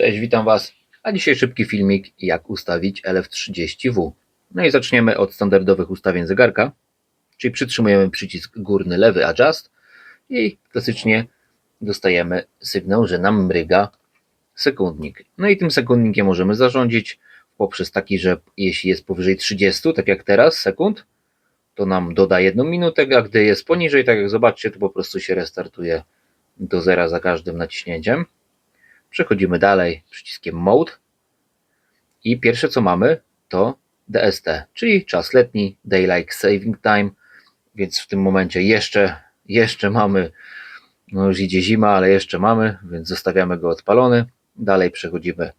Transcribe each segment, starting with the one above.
Cześć, witam Was. A dzisiaj szybki filmik, jak ustawić LF30W. No i zaczniemy od standardowych ustawień zegarka, czyli przytrzymujemy przycisk górny lewy Adjust i klasycznie dostajemy sygnał, że nam mryga sekundnik. No i tym sekundnikiem możemy zarządzić poprzez taki, że jeśli jest powyżej 30, tak jak teraz, sekund, to nam doda jedną minutę, a gdy jest poniżej, tak jak zobaczcie, to po prostu się restartuje do zera za każdym naciśnięciem. Przechodzimy dalej przyciskiem Mode i pierwsze co mamy to DST, czyli czas letni, Daylight Saving Time, więc w tym momencie jeszcze, jeszcze mamy, no już idzie zima, ale jeszcze mamy, więc zostawiamy go odpalony. Dalej przechodzimy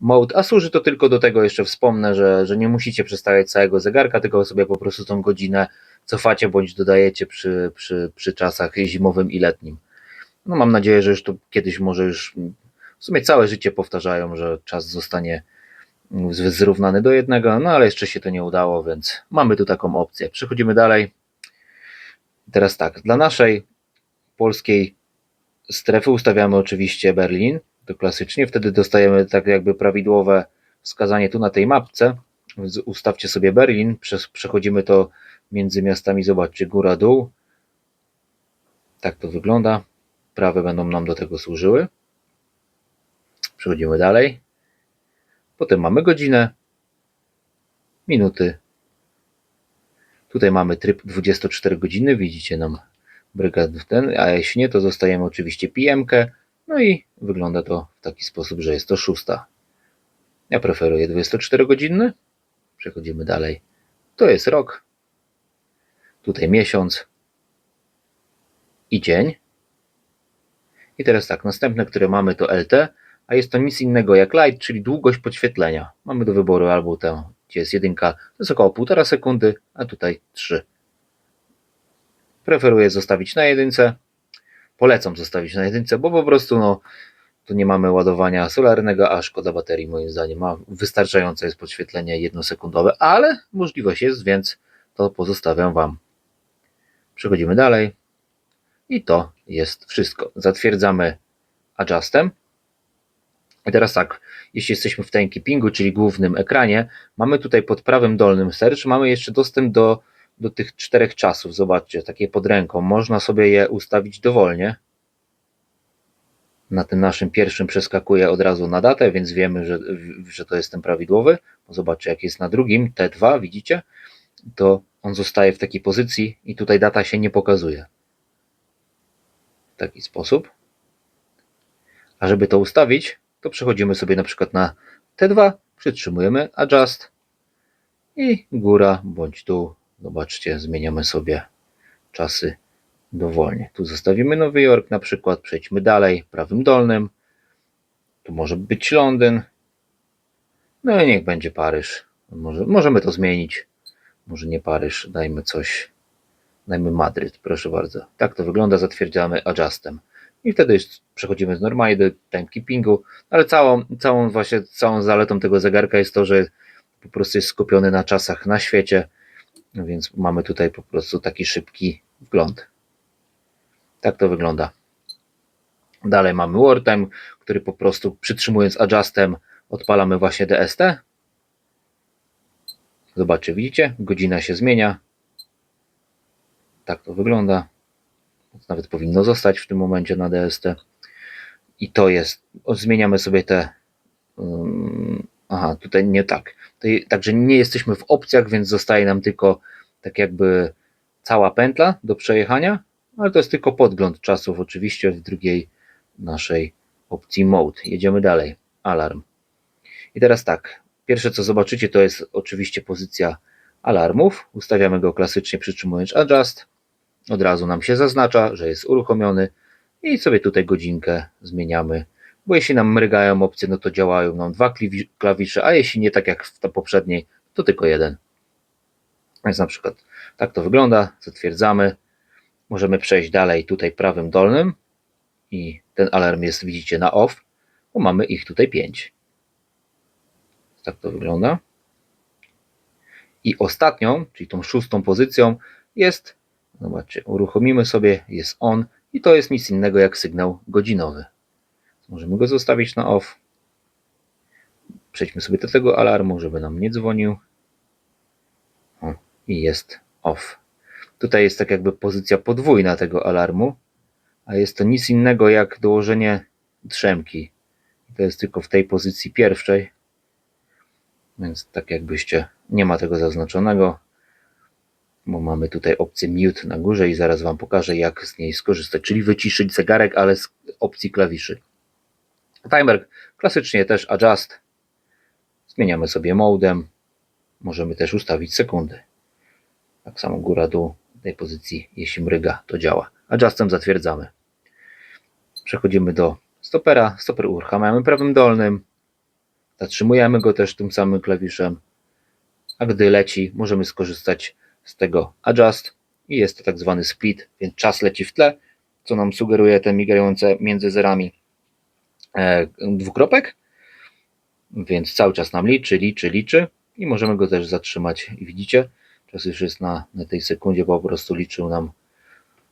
Mode, a służy to tylko do tego, jeszcze wspomnę, że, że nie musicie przestawiać całego zegarka, tylko sobie po prostu tą godzinę cofacie bądź dodajecie przy, przy, przy czasach zimowym i letnim. No mam nadzieję, że już to kiedyś może już w sumie całe życie powtarzają, że czas zostanie zrównany do jednego, no ale jeszcze się to nie udało, więc mamy tu taką opcję. Przechodzimy dalej. Teraz tak, dla naszej polskiej strefy ustawiamy oczywiście Berlin, to klasycznie, wtedy dostajemy tak jakby prawidłowe wskazanie tu na tej mapce. Ustawcie sobie Berlin, przechodzimy to między miastami, zobaczcie, góra, dół. Tak to wygląda. Prawe będą nam do tego służyły. Przechodzimy dalej. Potem mamy godzinę, minuty. Tutaj mamy tryb 24 godziny, widzicie nam brygad ten, a jeśli nie, to zostajemy oczywiście PM-kę. No i wygląda to w taki sposób, że jest to szósta. Ja preferuję 24 godziny. Przechodzimy dalej. To jest rok. Tutaj miesiąc i dzień. I teraz tak, następne, które mamy to LT, a jest to nic innego jak light, czyli długość podświetlenia. Mamy do wyboru albo tę, gdzie jest jedynka, to jest około 1,5 sekundy, a tutaj 3. Preferuję zostawić na jedynce. Polecam zostawić na jedynce, bo po prostu no, tu nie mamy ładowania solarnego, a szkoda baterii moim zdaniem. Wystarczające jest podświetlenie jednosekundowe, ale możliwość jest, więc to pozostawiam Wam. Przechodzimy dalej. I to jest wszystko. Zatwierdzamy adjustem. I teraz tak, jeśli jesteśmy w timekeepingu, czyli głównym ekranie, mamy tutaj pod prawym dolnym search, mamy jeszcze dostęp do, do tych czterech czasów. Zobaczcie, takie pod ręką. Można sobie je ustawić dowolnie. Na tym naszym pierwszym przeskakuje od razu na datę, więc wiemy, że, że to jest ten prawidłowy. Zobaczcie, jak jest na drugim, T2, widzicie? To on zostaje w takiej pozycji i tutaj data się nie pokazuje. W taki sposób. A żeby to ustawić, to przechodzimy sobie na przykład na T2, przytrzymujemy Adjust i góra bądź dół. Zobaczcie, zmieniamy sobie czasy dowolnie. Tu zostawimy Nowy Jork na przykład, przejdźmy dalej, prawym dolnym. Tu może być Londyn. No i niech będzie Paryż. Może, możemy to zmienić. Może nie Paryż, dajmy coś. Dajmy Madryt, proszę bardzo. Tak to wygląda, zatwierdzamy adjustem. I wtedy już przechodzimy z normalnie do timekeepingu, ale całą, całą właśnie całą zaletą tego zegarka jest to, że po prostu jest skupiony na czasach na świecie, więc mamy tutaj po prostu taki szybki wgląd. Tak to wygląda. Dalej mamy wartime, który po prostu przytrzymując adjustem odpalamy właśnie DST. Zobaczcie, widzicie? Godzina się zmienia. Tak to wygląda. Nawet powinno zostać w tym momencie na DST. I to jest. Zmieniamy sobie te. Um, aha, tutaj nie tak. Tutaj, także nie jesteśmy w opcjach, więc zostaje nam tylko tak jakby cała pętla do przejechania, ale to jest tylko podgląd czasów, oczywiście w drugiej naszej opcji mode. Jedziemy dalej. Alarm. I teraz tak. Pierwsze co zobaczycie to jest oczywiście pozycja alarmów. Ustawiamy go klasycznie przytrzymując adjust od razu nam się zaznacza, że jest uruchomiony i sobie tutaj godzinkę zmieniamy, bo jeśli nam mrygają opcje, no to działają nam dwa klawisze, a jeśli nie tak jak w poprzedniej, to tylko jeden. Więc na przykład tak to wygląda, zatwierdzamy. Możemy przejść dalej tutaj prawym dolnym i ten alarm jest, widzicie, na off, bo mamy ich tutaj pięć. Tak to wygląda. I ostatnią, czyli tą szóstą pozycją jest Zobaczcie, uruchomimy sobie, jest on i to jest nic innego jak sygnał godzinowy. Możemy go zostawić na off Przejdźmy sobie do tego alarmu, żeby nam nie dzwonił. O, i jest off. Tutaj jest tak jakby pozycja podwójna tego alarmu, a jest to nic innego jak dołożenie drzemki. To jest tylko w tej pozycji pierwszej, więc tak jakbyście nie ma tego zaznaczonego, bo mamy tutaj opcję mute na górze i zaraz Wam pokażę jak z niej skorzystać, czyli wyciszyć zegarek, ale z opcji klawiszy. Timer klasycznie też adjust. Zmieniamy sobie modem. Możemy też ustawić sekundy. Tak samo góra dół tej pozycji, jeśli mryga, to działa. Adjustem zatwierdzamy. Przechodzimy do stopera. Stoper uruchamiamy prawym dolnym. Zatrzymujemy go też tym samym klawiszem. A gdy leci, możemy skorzystać z tego adjust i jest to tak zwany split, więc czas leci w tle, co nam sugeruje te migające między zerami e, dwukropek. Więc cały czas nam liczy, liczy, liczy i możemy go też zatrzymać. I widzicie, czas już jest na, na tej sekundzie, po prostu liczył nam.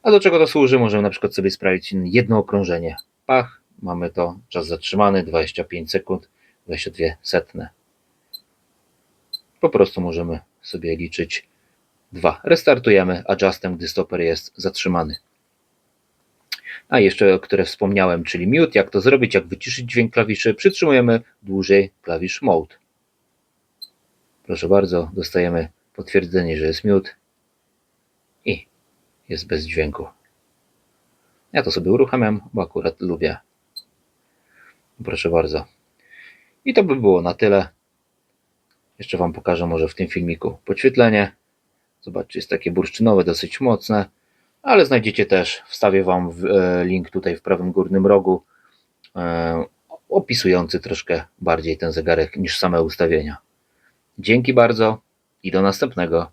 A do czego to służy? Możemy na przykład sobie sprawić jedno okrążenie. Pach, mamy to, czas zatrzymany, 25 sekund, 22 setne. Po prostu możemy sobie liczyć dwa. Restartujemy adjustem, gdy stoper jest zatrzymany. A jeszcze, o które wspomniałem, czyli mute. Jak to zrobić? Jak wyciszyć dźwięk klawiszy? Przytrzymujemy dłużej klawisz mode. Proszę bardzo, dostajemy potwierdzenie, że jest mute i jest bez dźwięku. Ja to sobie uruchamiam, bo akurat lubię. Proszę bardzo. I to by było na tyle. Jeszcze Wam pokażę może w tym filmiku podświetlenie. Zobaczcie, jest takie bursztynowe, dosyć mocne, ale znajdziecie też, wstawię Wam e, link tutaj w prawym górnym rogu, e, opisujący troszkę bardziej ten zegarek niż same ustawienia. Dzięki bardzo i do następnego.